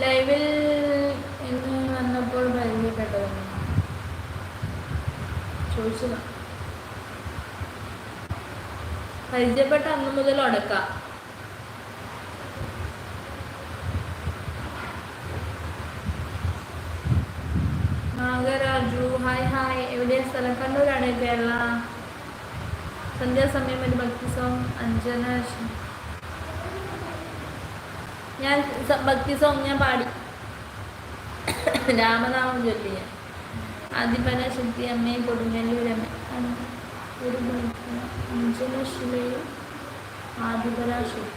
ലൈവിൽ എന്ന് വന്നപ്പോൾ പരിചയപ്പെട്ടതാണ് ചോദിച്ചതാ പരിചയപ്പെട്ട അന്ന് മുതൽ ഉടക്കാം നാഗരാജു ഹായ് ഹായ്. എവിടെയാ? സ്ഥലം കണ്ണൂരാണ് കേരള. സന്ധ്യാസമയം ഒരു ഭക്തി സോങ്. അഞ്ജന ഞാൻ ഭക്തി സോങ് ഞാൻ പാടി. രാമനാമം ചൊല്ലി ഞാൻ. ആദിപന ശക്തി അമ്മയും കൊടുങ്ങല്ലൂരമ്മ ഒരു അഞ്ജനശിലയും അഞ്ജന ശിലയും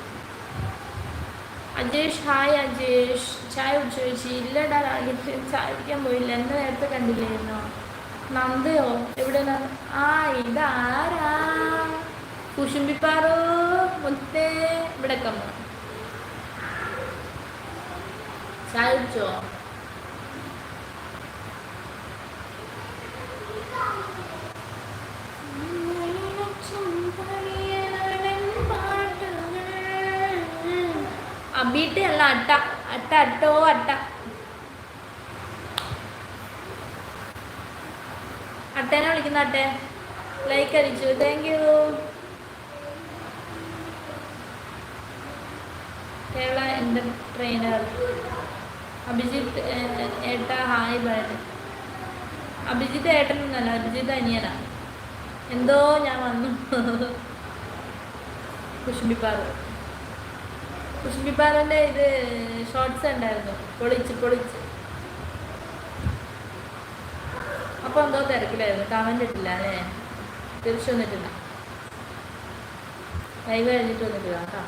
അജേഷ് ഹായ് അജേഷ്. ചായ കുടിച്ചു? ഇല്ലടാ രാജ്യത്ത് ചായ കുടിക്കാൻ പോയില്ല. എന്നെ നേരത്തെ കണ്ടില്ലായിരുന്നോ? നന്ദയോ? എവിടെ ആ ഇതാരാ? കുശുമ്പിപ്പാറോ? മുത്തേ? ഇവിടെ കമ്മ ചായ കുടിച്ചോ അബീട്ടെ അല്ല അട്ട. അട്ട അട്ടോ അട്ട. അട്ടേനെ വിളിക്കുന്ന അട്ടെ. ലൈക്ക് അടിച്ചു. താങ്ക് യു കേരള എന്റെ ട്രെയിനർ അഭിജിത്ത് ഏട്ട ഹായ് ബാഡ് അഭിജിത്ത് ഏട്ടനൊന്നല്ല അഭിജിത്ത് അനിയനാ. എന്തോ ഞാൻ വന്നു. കുശുമ്പിപ്പാറ. കുശുമ്പിപ്പാറന്റെ ഇത് ഷോർട്സ് ഉണ്ടായിരുന്നു. പൊളിച്ച് പൊളിച്ച്. അപ്പോൾ എന്തോ തിരക്കിലായിരുന്നു. കമന്റ് ഇട്ടില്ല അല്ലേ? തിരിച്ചു വന്നിട്ടില്ല. ലൈവ് കഴിഞ്ഞിട്ട് വന്നിട്ടില്ല കേട്ടോ.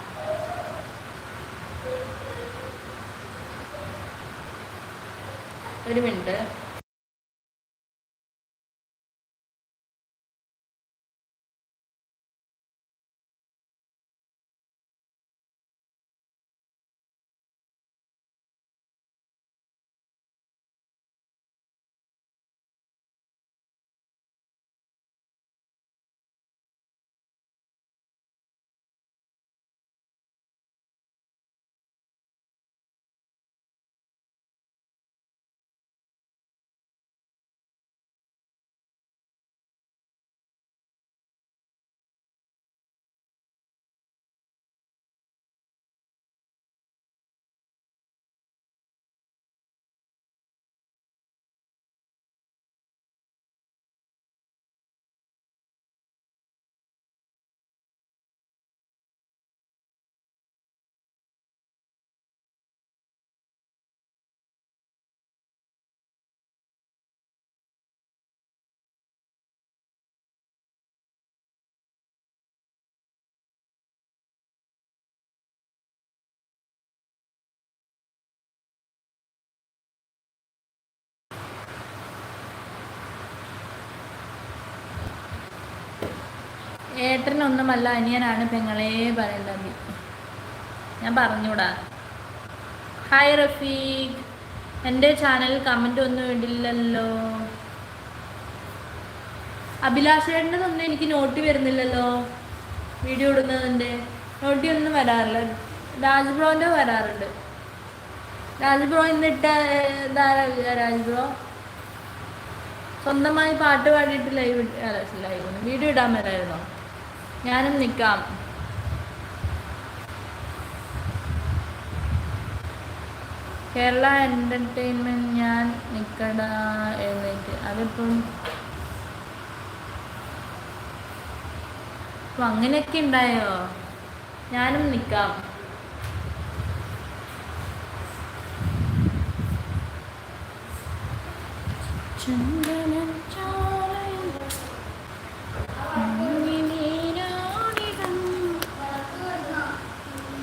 ഒരു ഏട്ടനൊന്നുമല്ല അനിയനാണ് പെങ്ങളെ പറയേണ്ടത്. ഞാൻ പറഞ്ഞൂടാ. ഹായ് റഫീഖ്. എന്റെ ചാനൽ കമന്റ് ഒന്നും ഇടില്ലല്ലോ. അഭിലാഷേട്ടനൊന്നും എനിക്ക് നോട്ടി വരുന്നില്ലല്ലോ. വീഡിയോ ഇടുന്നതിന്റെ. നോട്ടി ഒന്നും വരാറില്ല. രാജ്ബ്രോന്റെ വരാറുണ്ട്. രാജ്ബ്രോ ഇന്നിട്ട ഇതാരാ രാജ്ബ്രോ സ്വന്തമായി പാട്ട് പാടിയിട്ട് ലൈവ് ലൈവ് വീഡിയോ ഇടാൻ മേലായിരുന്നോ ഞാനും നിൽക്കാം. കേരള എന്റർടൈൻമെന്റ് ഞാൻ നിൽക്കട എന്നിട്ട് അതിപ്പം അപ്പം അങ്ങനെയൊക്കെ ഉണ്ടായോ? ഞാനും നിൽക്കാം.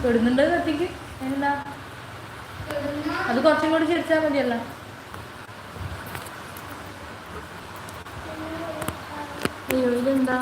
തൊടുന്നുണ്ടോ കത്തിക്ക് എന്താ? അത് കുറച്ചും കൂടി ചിരിച്ചാൽ മതിയല്ലോ. അയ്യോ ഇതെന്താ?